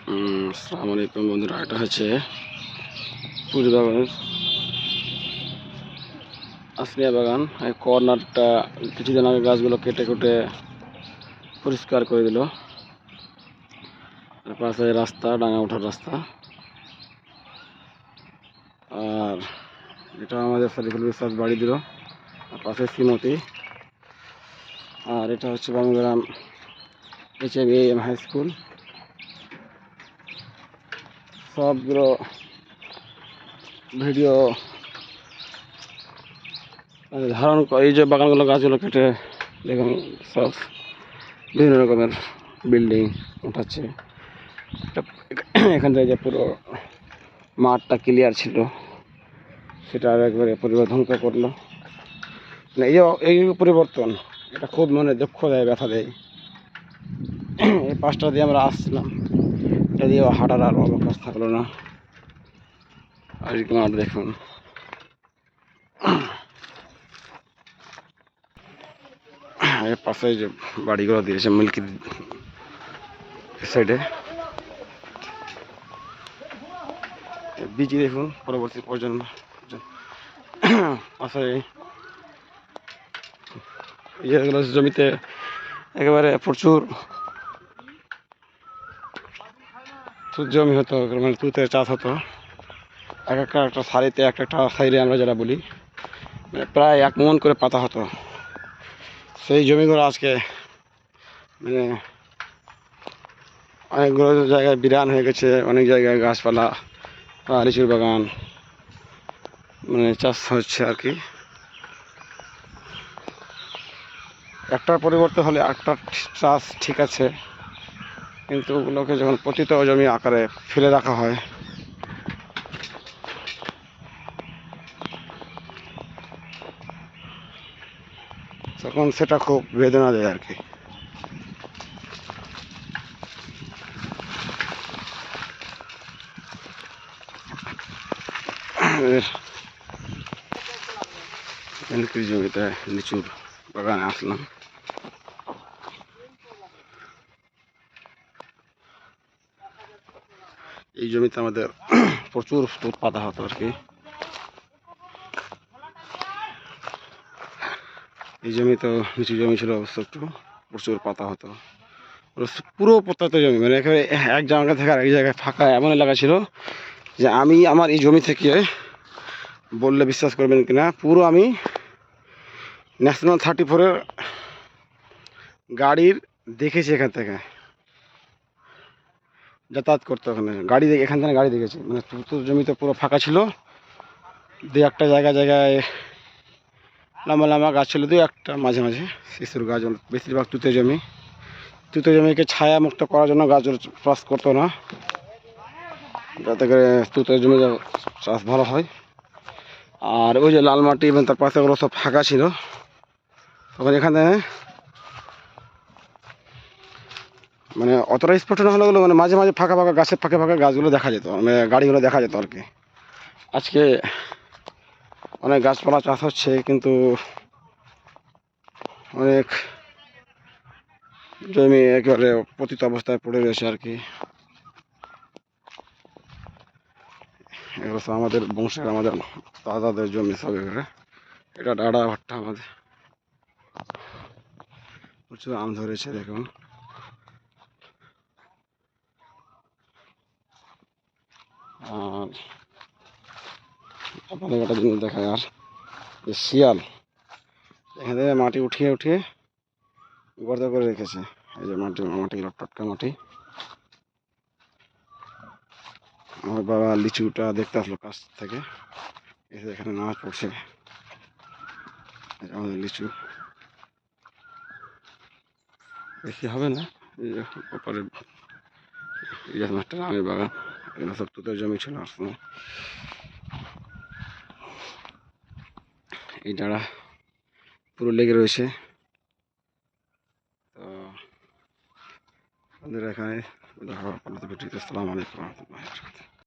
আসসালামু আলাইকুম বন্ধুরা, এটা হচ্ছে বাগানের আসলিয়া বাগান। এই কর্নারটা কিছুদিন আগে গাছগুলো কেটে কেটে পরিষ্কার করে দিল। পাশে রাস্তা, ডাঙা ওঠার রাস্তা। আর এটা আমাদের সারিফুল বিশ্বাস বাড়ি দিল আর পাশে শ্রীমতী। আর এটা হচ্ছে Bamgram H M M high school. সবগুলো ভিডিও ধারণ এই যে বাগানগুলো গাছগুলো কেটে দেখুন, সব বিভিন্ন রকমের বিল্ডিং উঠাচ্ছে। এখান থেকে যে পুরো মাঠটা ক্লিয়ার ছিল, সেটা আর একবারে পরিবর্তন করল। মানে এই যে এই পরিবর্তন, এটা খুব মনে দুঃখ দেয় ব্যথা দেয় এই পাঁচটা দিয়ে আমরা আসছিলাম। এটা দিয়ে হাঁটার আর অবকাশ থাকল না। আর আর দেখুন। এর পাশে যে বাড়িগুলো দিয়েছে মিল্কি সাইডে। বিজি দেখুন, পরবর্তী প্রজন্ম। পাশে জমিতে একেবারে প্রচুর তুত জমি হতো মানে তুতে চাষ হতো। এক একটা একটা সারিতে এক একটা সাইডে আমরা যারা বলি মানে প্রায় এক মন করে পাতা হতো। সেই জমিগুলো আজকে মানে অনেকগুলো জায়গায় বিরান হয়ে গেছে, অনেক জায়গায় গাছপালা বা লিচুর বাগান মানে চাষ হচ্ছে আর কি। একটার পরিবর্তে হলে একটা চাষ ঠিক আছে। কিন্তু ওগুলোকে যখন পতিত জমি আকারে ফেলে রাখা হয়, তখন সেটা খুব বেদনা দেয় আর কি। জমিতে লিচুর বাগানে আসলাম। এই জমিতে আমাদের প্রচুর তুত পাতা হতো আর কি। এই জমি তো নিচু জমি ছিল অবশ্য একটু, প্রচুর পাতা হতো। পুরো প্রত্যন্ত জমি মানে একেবারে এক জায়গা থেকে আরেক জায়গায় ফাঁকা এমন এলাকা ছিল যে আমি আমার এই জমি থেকে বললে বিশ্বাস করবেন কিনা, পুরো আমি ন্যাশনাল থার্টি ফোরের গাড়ির দেখেছি এখান থেকে। যাতায়াত করতো ওখানে গাড়ি দেখে, এখান থেকে গাড়ি দেখেছি। মানে তুতুর জমিতে পুরো ফাঁকা ছিল। দু একটা জায়গা, জায়গায় লম্বা লম্বা গাছ ছিল দু একটা মাঝে মাঝে শিশুর গাছ। বেশিরভাগ তুতে জমি। তুতে জমিকে ছায়া মুক্ত করার জন্য গাছ চাষ করতো না। যাতে করে তুতে জমি চাষ ভালো হয়। আর ওই যে লাল মাটি এবং তার পাশে ওগুলো সব ফাঁকা ছিল। তখন এখানে মানে অতটা স্পষ্ট না হলেও মানে মাঝে মাঝে ফাঁকা ফাঁকা গাছের ফাঁকে ফাঁকা গাছগুলো দেখা যেত মানে গাড়িগুলো দেখা যেত আর কি। আজকে অনেক গাছপালা চাষ হচ্ছে কিন্তু অনেক জমি একেবারে পতিত অবস্থায় পড়ে রয়েছে আর কি। এগুলো সব আমাদের বংশের, আমাদের দাদাদের জমি সব এগুলো এটা ডাডা ভাট্টা আমাদের। প্রচুর আম ধরেছে দেখুন। আর আপনাদের একটা জিনিস দেখায় আর যে শিয়াল, এখান থেকে মাটি উঠিয়ে উঠিয়ে গর্ত করে রেখেছে। এই যে মাটি মাটি টটকা মাটি। আমার বাবা লিচুটা দেখতে আসলো কাছ থেকে। এসে এখানে নামাজ পড়ছে। আমাদের লিচু। বেশি হবে না? এই যে মাস্টার আমের বাগান। এগুলো সব তুতের জমি ছিল এই ডাড়া পুরো লেগে রয়েছে। তো আমাদের এখানে আসসালামু আলাইকুম রহমতুল্লাহ